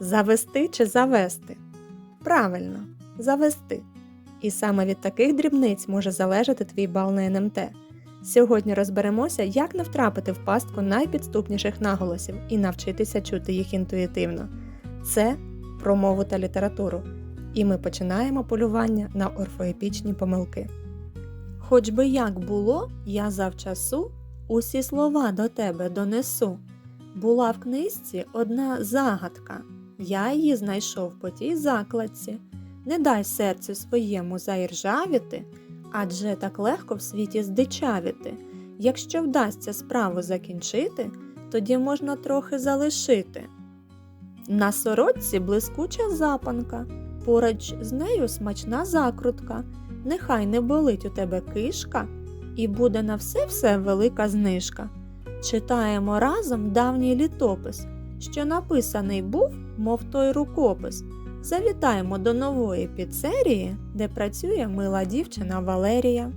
Завести чи завести? Правильно, завести. І саме від таких дрібниць може залежати твій бал на НМТ. Сьогодні розберемося, як не втрапити в пастку найпідступніших наголосів і навчитися чути їх інтуїтивно. Це про мову та літературу. І ми починаємо полювання на орфоепічні помилки. Хоч би як було, я завчасу усі слова до тебе донесу. Була в книжці одна загадка. Я її знайшов по тій закладці. Не дай серцю своєму заіржавіти, адже так легко в світі здичавіти. Якщо вдасться справу закінчити, тоді можна трохи залишити. На сорочці блискуча запанка, поруч з нею смачна закрутка. Нехай не болить у тебе кишка, і буде на все-все велика знижка. Читаємо разом давній літопис, що написаний був, мов той рукопис. Завітаємо до нової піцерії, де працює мила дівчина Валерія.